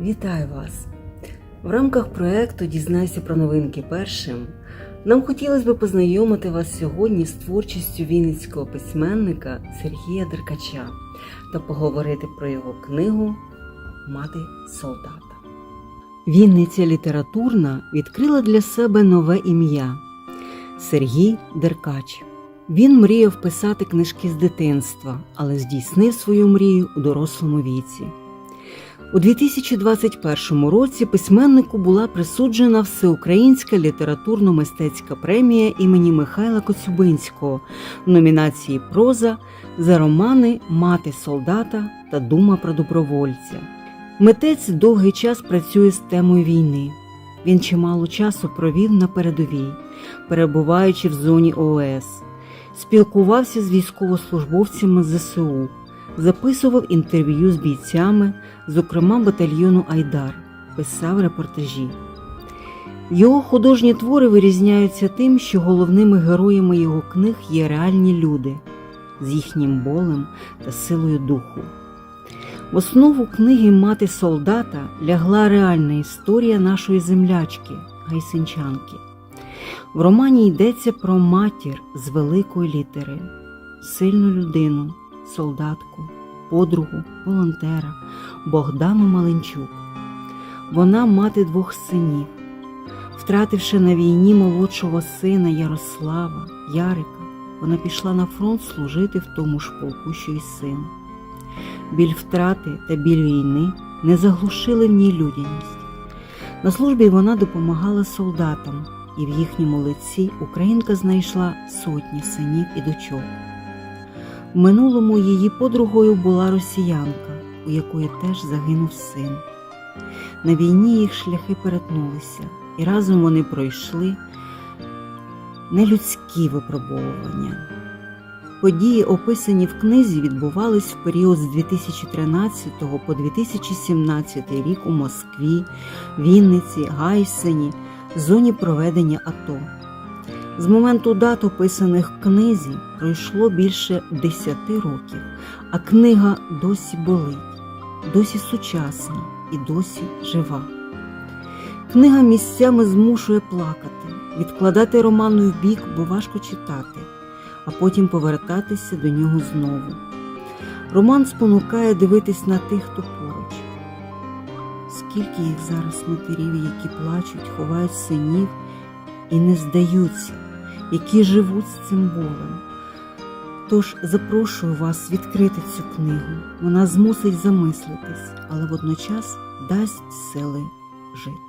Вітаю вас! В рамках проекту Дізнайся про новинки першим. Нам хотілося б познайомити вас сьогодні з творчістю вінницького письменника Сергія Деркача та поговорити про його книгу Мати солдата. Вінниця літературна відкрила для себе нове ім'я Сергій Деркач. Він мріяв писати книжки з дитинства, але здійснив свою мрію у дорослому віці. У 2021 році письменнику була присуджена Всеукраїнська літературно-мистецька премія імені Михайла Коцюбинського в номінації Проза за романи Мати солдата та Дума про добровольця. Митець довгий час працює з темою війни. Він чимало часу провів на передовій, перебуваючи в зоні ООС, спілкувався з військовослужбовцями ЗСУ, записував інтерв'ю з бійцями, зокрема батальйону Айдар, писав репортажі. Його художні твори вирізняються тим, що головними героями його книг є реальні люди з їхнім болем та силою духу. В основу книги Мати солдата лягла реальна історія нашої землячки, гайсинчанки. В романі йдеться про матір з великої літери, сильну людину, солдатку, подругу, волонтера Богдану Маленчук. Вона мати двох синів, втративши на війні молодшого сина Ярослава, Ярика, вона пішла на фронт служити в тому ж полку, що й син. Біль втрати та біль війни не заглушили в ній людяність. На службі вона допомагала солдатам, і в їхньому лиці Українка знайшла сотні синів і дочок. Минулому її подругою була росіянка, у якої теж загинув син. На війні їх шляхи перетнулися, і разом вони пройшли нелюдські випробовування. Події, описані в книзі, відбувались в період з 2013 по 2017 рік у Москві, Вінниці, Гайсині, зоні проведення АТО. З моменту дат, описаних в книзі, пройшло більше 10 років, а книга досі болить, досі сучасна і досі жива. Книга місцями змушує плакати, відкладати роман в бік, бо важко читати, а потім повертатися до нього знову. Роман спонукає дивитись на тих, хто поруч. Скільки їх зараз матерів, які плачуть, ховають синів і не здаються, які живуть з цим болем. Тож запрошую вас відкрити цю книгу. Вона змусить замислитись, але водночас дасть сили жити.